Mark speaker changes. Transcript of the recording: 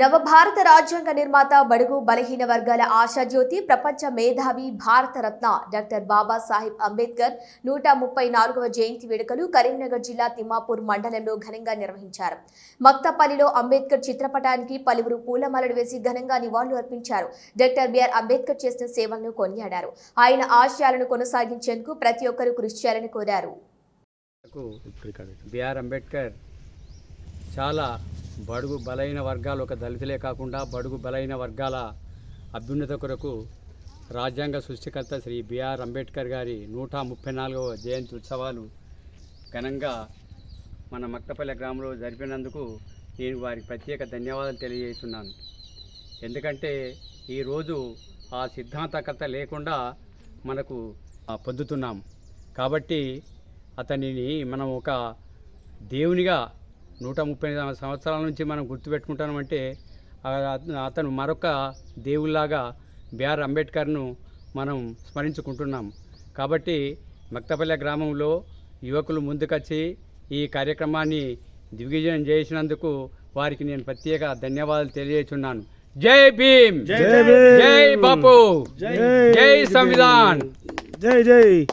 Speaker 1: నవభారత రాజ్యాంగ నిర్మాత బడుగు బలహీన వర్గాల ఆశాజ్యోతి ప్రపంచ మేధావి భారతరత్న డాక్టర్ బాబాసాహెబ్ అంబేద్కర్ నూట ముప్పై నాలుగవ జయంతి వేడుకలు కరీంనగర్ జిల్లా తిమ్మాపూర్ మండలంలో ఘనంగా నిర్వహించారు. మక్తపల్లిలో అంబేద్కర్ చిత్రపటానికి పలువురు పూలమాలలు వేసి ఘనంగా నివాళులు అర్పించారు. డాక్టర్ బిఆర్ అంబేద్కర్ చేసిన సేవలను కొనియాడారు. ఆయన ఆశయాలను కొనసాగించేందుకు ప్రతి ఒక్కరూ కృషి చేయాలని కోరారు.
Speaker 2: బిఆర్ అంబేద్కర్ చాలా బడుగు బలైన వర్గాలు ఒక దళితులే కాకుండా బడుగు బలైన వర్గాల అభ్యున్నత కొరకు రాజ్యాంగ సృష్టికర్త శ్రీ బిఆర్ అంబేద్కర్ గారి నూట ముప్పై నాలుగవ జయంతి ఉత్సవాలు ఘనంగా మన మక్తపల్లె గ్రామంలో జరిపినందుకు నేను వారికి ప్రత్యేక ధన్యవాదాలు తెలియజేస్తున్నాను. ఎందుకంటే ఈరోజు ఆ సిద్ధాంతకర్త లేకుండా మనకు పొందుతున్నాం. కాబట్టి అతనిని మనం ఒక దేవునిగా నూట ముప్పై సంవత్సరాల నుంచి మనం గుర్తుపెట్టుకుంటామంటే అతను మరొక దేవుళ్ళలాగా బిఆర్ అంబేద్కర్ను మనం స్మరించుకుంటున్నాం. కాబట్టి మక్తపల్లె గ్రామంలో యువకులు ముందుకొచ్చి ఈ కార్యక్రమాన్ని దిగ్విజయం చేసినందుకు వారికి నేను ప్రత్యేక ధన్యవాదాలు తెలియజేస్తున్నాను. జై భీమ్!
Speaker 3: జై
Speaker 2: బాపు! జై సంవిధాన్!
Speaker 3: జై జై!